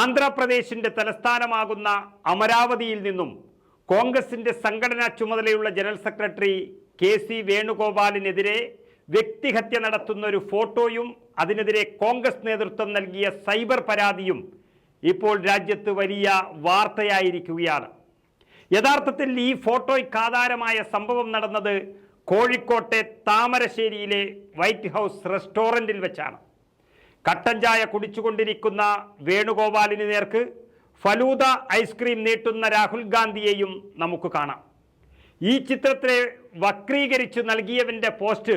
ആന്ധ്രാപ്രദേശിന്റെ തലസ്ഥാനമാകുന്ന അമരാവതിയിൽ നിന്നും കോൺഗ്രസിന്റെ സംഘടനാ ചുമതലയുള്ള ജനറൽ സെക്രട്ടറി കെ സി വേണുഗോപാലിനെതിരെ വ്യക്തിഹത്യ നടത്തുന്ന ഒരു ഫോട്ടോയും അതിനെതിരെ കോൺഗ്രസ് നേതൃത്വം നൽകിയ സൈബർ പരാതിയും ഇപ്പോൾ രാജ്യത്ത് വലിയ വാർത്തയായിരിക്കുകയാണ്. യഥാർത്ഥത്തിൽ ഈ ഫോട്ടോയ്ക്ക് ആധാരമായ സംഭവം നടന്നത് കോഴിക്കോട്ടെ താമരശ്ശേരിയിലെ വൈറ്റ് ഹൗസ് റെസ്റ്റോറന്റിൽ വെച്ചാണ്. കട്ടൻ ചായ കുടിച്ചുകൊണ്ടിരിക്കുന്ന വേണുഗോപാലിന് നേർക്ക് ഫലൂദ ഐസ്ക്രീം നീട്ടുന്ന രാഹുൽ ഗാന്ധിയെയും നമുക്ക് കാണാം. ഈ ചിത്രത്തെ വക്രീകരിച്ച് നൽകിയവന്റെ പോസ്റ്റ്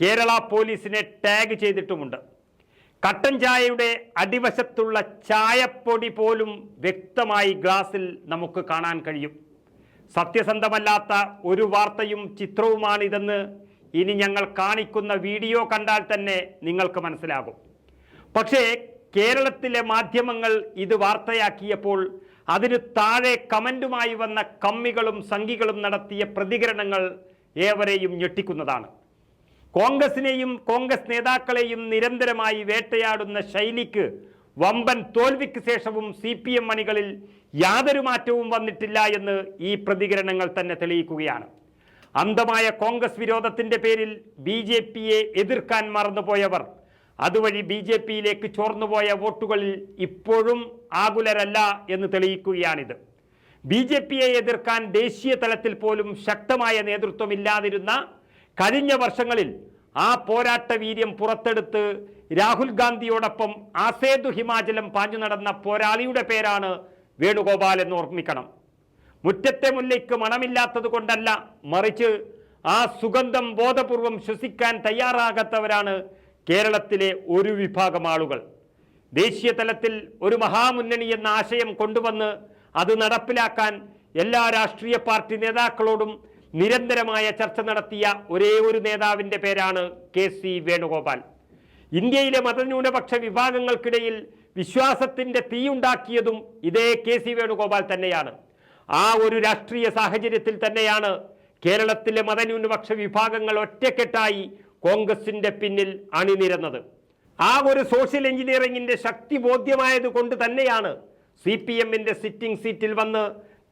കേരള പോലീസിനെ ടാഗ് ചെയ്തിട്ടുമുണ്ട്. കട്ടൻ ചായയുടെ അടിവശത്തുള്ള ചായപ്പൊടി പോലും വ്യക്തമായി ഗ്ലാസിൽ നമുക്ക് കാണാൻ കഴിയും. സത്യസന്ധമല്ലാത്ത ഒരു വാർത്തയും ചിത്രവുമാണിതെന്ന് ഇനി ഞങ്ങൾ കാണിക്കുന്ന വീഡിയോ കണ്ടാൽ തന്നെ നിങ്ങൾക്ക് മനസ്സിലാകും. പക്ഷേ കേരളത്തിലെ മാധ്യമങ്ങൾ ഇത് വാർത്തയാക്കിയപ്പോൾ അതിന് താഴെ കമന്റുമായി വന്ന കമ്മികളും സംഘികളും നടത്തിയ പ്രതികരണങ്ങൾ ഏവരെയും ഞെട്ടിക്കുന്നതാണ്. കോൺഗ്രസിനെയും കോൺഗ്രസ് നേതാക്കളെയും നിരന്തരമായി വേട്ടയാടുന്ന ശൈലിക്ക് വമ്പൻ തോൽവിക്ക് ശേഷവും സി പി എം മണികളിൽ യാതൊരു മാറ്റവും വന്നിട്ടില്ല എന്ന് ഈ പ്രതികരണങ്ങൾ തന്നെ തെളിയിക്കുകയാണ്. അന്ധമായ കോൺഗ്രസ് വിരോധത്തിന്റെ പേരിൽ ബി ജെ പിയെ എതിർക്കാൻ മറന്നുപോയവർ അതുവഴി ബി ജെ പിയിലേക്ക് ചോർന്നുപോയ വോട്ടുകളിൽ ഇപ്പോഴും ആകുലരല്ല എന്ന് തെളിയിക്കുകയാണിത്. ബി ജെ പിയെ എതിർക്കാൻ ദേശീയ തലത്തിൽ പോലും ശക്തമായ നേതൃത്വം ഇല്ലാതിരുന്ന കഴിഞ്ഞ വർഷങ്ങളിൽ ആ പോരാട്ട വീര്യം പുറത്തെടുത്ത് രാഹുൽ ഗാന്ധിയോടൊപ്പം ആസേതു ഹിമാചലം പാഞ്ഞു നടന്ന പോരാളിയുടെ പേരാണ് വേണുഗോപാൽ എന്ന് ഓർമ്മിക്കണം. മുറ്റത്തെ മുല്ലയ്ക്ക് മണമില്ലാത്തത് കൊണ്ടല്ല മറിച്ച് ആ സുഗന്ധം ബോധപൂർവം ശ്വസിക്കാൻ തയ്യാറാകാത്തവരാണ് കേരളത്തിലെ ഒരു വിഭാഗം ആളുകൾ. ദേശീയ തലത്തിൽ ഒരു മഹാമുന്നണി എന്ന ആശയം കൊണ്ടുവന്ന് അത് നടപ്പിലാക്കാൻ എല്ലാ രാഷ്ട്രീയ പാർട്ടി നേതാക്കളോടും നിരന്തരമായ ചർച്ച നടത്തിയ ഒരേ ഒരു നേതാവിന്റെ പേരാണ് കെ സി വേണുഗോപാൽ. ഇന്ത്യയിലെ മതന്യൂനപക്ഷ വിഭാഗങ്ങൾക്കിടയിൽ വിശ്വാസത്തിന്റെ തീയുണ്ടാക്കിയതും ഇതേ കെ സി വേണുഗോപാൽ തന്നെയാണ്. ആ ഒരു രാഷ്ട്രീയ സാഹചര്യത്തിൽ തന്നെയാണ് കേരളത്തിലെ മതന്യൂനപക്ഷ വിഭാഗങ്ങൾ ഒറ്റക്കെട്ടായി കോൺഗ്രസിന്റെ പിന്നിൽ അണിനിരന്നത്. ആ ഒരു സോഷ്യൽ എഞ്ചിനീയറിംഗിന്റെ ശക്തി ബോധ്യമായത് കൊണ്ട് തന്നെയാണ് സി പി എമ്മിന്റെ സിറ്റിംഗ് സീറ്റിൽ വന്ന്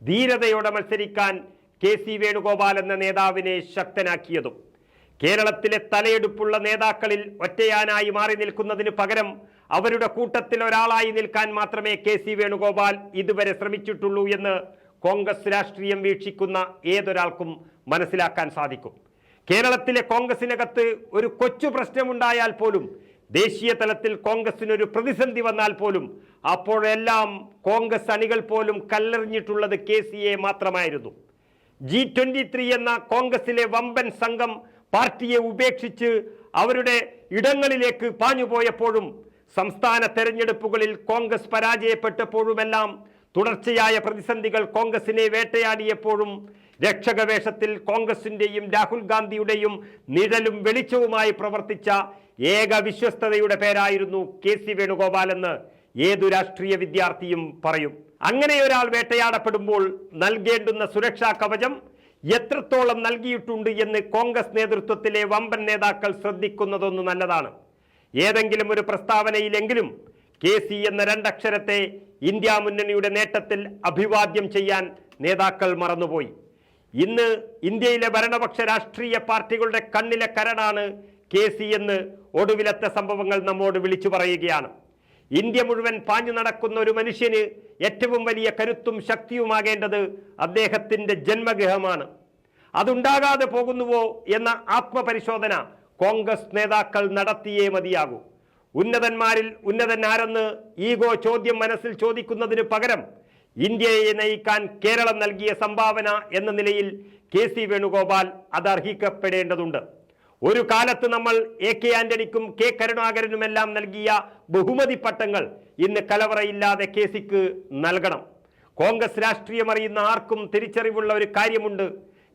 ധീരതയോടെ മത്സരിക്കാൻ കെ സി വേണുഗോപാൽ എന്ന നേതാവിനെ ശക്തനാക്കിയതും. കേരളത്തിലെ തലയെടുപ്പുള്ള നേതാക്കളിൽ ഒറ്റയാനായി മാറി നിൽക്കുന്നതിന് പകരം അവരുടെ കൂട്ടത്തിൽ ഒരാളായി നിൽക്കാൻ മാത്രമേ കെ സി വേണുഗോപാൽ ഇതുവരെ ശ്രമിച്ചിട്ടുള്ളൂ എന്ന് കോൺഗ്രസ് രാഷ്ട്രീയം വീക്ഷിക്കുന്ന ഏതൊരാൾക്കും മനസ്സിലാക്കാൻ സാധിക്കും. കേരളത്തിലെ കോൺഗ്രസിനകത്ത് ഒരു കൊച്ചു പ്രശ്നമുണ്ടായാൽ പോലും ദേശീയ തലത്തിൽ കോൺഗ്രസിനൊരു പ്രതിസന്ധി വന്നാൽ പോലും അപ്പോഴെല്ലാം കോൺഗ്രസ് അണികൾ പോലും കല്ലെറിഞ്ഞിട്ടുള്ളത് കെ സി എ മാത്രമായിരുന്നു. ജി ട്വന്റി ത്രീ എന്ന കോൺഗ്രസിലെ വമ്പൻ സംഘം പാർട്ടിയെ ഉപേക്ഷിച്ച് അവരുടെ ഇടങ്ങളിലേക്ക് പാഞ്ഞുപോയപ്പോഴും സംസ്ഥാന തെരഞ്ഞെടുപ്പുകളിൽ കോൺഗ്രസ് പരാജയപ്പെട്ടപ്പോഴുമെല്ലാം തുടർച്ചയായ പ്രതിസന്ധികൾ കോൺഗ്രസിനെ വേട്ടയാടിയപ്പോഴും രക്ഷകവേഷത്തിൽ കോൺഗ്രസിന്റെയും രാഹുൽ ഗാന്ധിയുടെയും നിഴലും വെളിച്ചവുമായി പ്രവർത്തിച്ച ഏക വിശ്വസ്തതയുടെ പേരായിരുന്നു കെ സി വേണുഗോപാലെന്ന് ഏതു രാഷ്ട്രീയ വിദ്യാർത്ഥിയും പറയും. അങ്ങനെ ഒരാൾ വേട്ടയാടപ്പെടുമ്പോൾ നൽകേണ്ടുന്ന സുരക്ഷാ കവചം എത്രത്തോളം നൽകിയിട്ടുണ്ട് എന്ന് കോൺഗ്രസ് നേതൃത്വത്തിലെ വമ്പൻ നേതാക്കൾ ശ്രദ്ധിക്കുന്നതൊന്ന് നല്ലതാണ്. ഏതെങ്കിലും ഒരു പ്രസ്താവനയിലെങ്കിലും കെ സി എന്ന രണ്ടക്ഷരത്തെ ഇന്ത്യ മുന്നണിയുടെ നേട്ടത്തിൽ അഭിവാദ്യം ചെയ്യാൻ നേതാക്കൾ മറന്നുപോയി. ഇന്ന് ഇന്ത്യയിലെ ഭരണപക്ഷ രാഷ്ട്രീയ പാർട്ടികളുടെ കണ്ണിലെ കരടാണ് കെ സി എന്ന് ഒടുവിലത്തെ സംഭവങ്ങൾ നമ്മോട് വിളിച്ചു പറയുകയാണ്. ഇന്ത്യ മുഴുവൻ പാഞ്ഞു നടക്കുന്ന ഒരു മനുഷ്യന് ഏറ്റവും വലിയ കരുത്തും ശക്തിയുമാകേണ്ടത് അദ്ദേഹത്തിന്റെ ജന്മഗൃഹമാണ്. അതുണ്ടാകാതെ പോകുന്നുവോ എന്ന ആത്മപരിശോധന കോൺഗ്രസ് നേതാക്കൾ നടത്തിയേ മതിയാകൂ. ഉന്നതന്മാരിൽ ഉന്നതൻ ആരെന്ന് ഈഗോ ചോദ്യം മനസ്സിൽ ചോദിക്കുന്നതിന് പകരം ഇന്ത്യയെ നയിക്കാൻ കേരളം നൽകിയ സംഭാവന എന്ന നിലയിൽ കെ സി വേണുഗോപാൽ അത് അർഹിക്കപ്പെടേണ്ടതുണ്ട്. ഒരു കാലത്ത് നമ്മൾ എ കെ ആന്റണിക്കും കെ കരുണാകരനുമെല്ലാം നൽകിയ ബഹുമതി പട്ടങ്ങൾ ഇന്ന് കലവറയില്ലാതെ കെ സിക്ക് നൽകണം. കോൺഗ്രസ് രാഷ്ട്രീയം അറിയുന്ന ആർക്കും തിരിച്ചറിവുള്ള ഒരു കാര്യമുണ്ട്.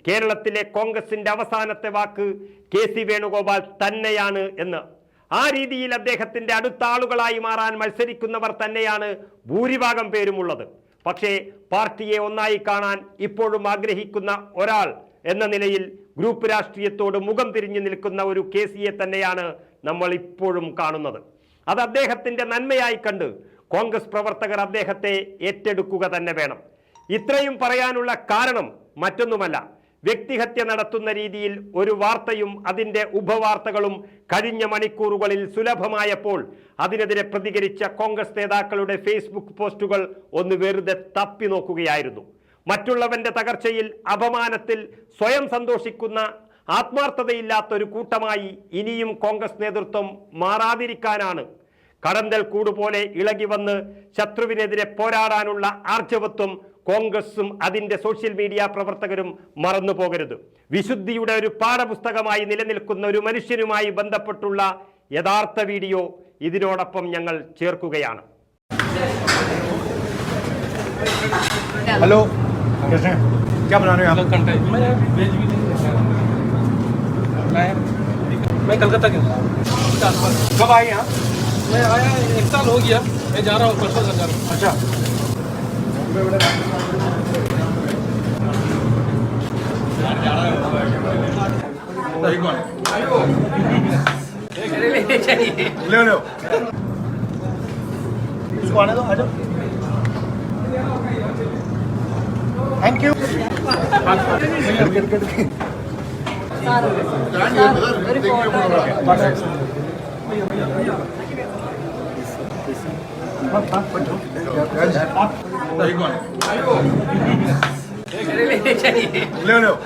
കേരളത്തിലെ കോൺഗ്രസിന്റെ അവസാനത്തെ വാക്ക് കെ സി വേണുഗോപാൽ തന്നെയാണ് എന്ന്. ആ രീതിയിൽ അദ്ദേഹത്തിന്റെ അടുത്ത ആളുകളായി മാറാൻ മത്സരിക്കുന്നവർ തന്നെയാണ് ഭൂരിഭാഗം പേരുമുള്ളത്. പക്ഷേ പാർട്ടിയെ ഒന്നായി കാണാൻ ഇപ്പോഴും ആഗ്രഹിക്കുന്ന ഒരാൾ എന്ന നിലയിൽ ഗ്രൂപ്പ് രാഷ്ട്രീയത്തോട് മുഖം തിരിഞ്ഞു നിൽക്കുന്ന ഒരു കെ തന്നെയാണ് നമ്മൾ ഇപ്പോഴും കാണുന്നത്. അത് അദ്ദേഹത്തിന്റെ നന്മയായി കണ്ട് കോൺഗ്രസ് പ്രവർത്തകർ അദ്ദേഹത്തെ ഏറ്റെടുക്കുക തന്നെ വേണം. ഇത്രയും പറയാനുള്ള കാരണം മറ്റൊന്നുമല്ല. വ്യക്തിഹത്യ നടത്തുന്ന രീതിയിൽ ഒരു വാർത്തയും അതിന്റെ ഉപവാർത്തകളും കഴിഞ്ഞ മണിക്കൂറുകളിൽ സുലഭമായപ്പോൾ അതിനെതിരെ പ്രതികരിച്ച കോൺഗ്രസ് നേതാക്കളുടെ ഫേസ്ബുക്ക് പോസ്റ്റുകൾ ഒന്ന് വെറുതെ തപ്പി നോക്കുകയായിരുന്നു. മറ്റുള്ളവന്റെ തകർച്ചയിൽ അപമാനത്തിൽ സ്വയം സന്തോഷിക്കുന്ന ആത്മാർത്ഥതയില്ലാത്തൊരു കൂട്ടമായി ഇനിയും കോൺഗ്രസ് നേതൃത്വം മാറാതിരിക്കാനാണ് കടന്തൽ കൂടുപോലെ ഇളകി വന്ന് ശത്രുവിനെതിരെ പോരാടാനുള്ള ആർജവത്വം കോൺഗ്രസും അതിന്റെ സോഷ്യൽ മീഡിയ പ്രവർത്തകരും മറന്നു പോകരുത് വിശുദ്ധിയുടെ ഒരു പാഠപുസ്തകമായി നിലനിൽക്കുന്ന ഒരു മനുഷ്യനുമായി ബന്ധപ്പെട്ടുള്ള യഥാർത്ഥ വീഡിയോ ഇതിനോടൊപ്പം ഞങ്ങൾ ചേർക്കുകയാണ് हेलो कैसे हैं क्या बना रहे हैं आप कंटे मैं वेज भी नहीं खाता। मैं मैं कलकत्ता के हूँ उसके आसपास कब आए यहाँ मैं आया एक साल हो गया मैं जा रहा हूँ परसों घर जा रहा हूँ। अच्छा। ले लो इसको आने दो आ जाओ। Thank you 나 이거 아니야. 렐레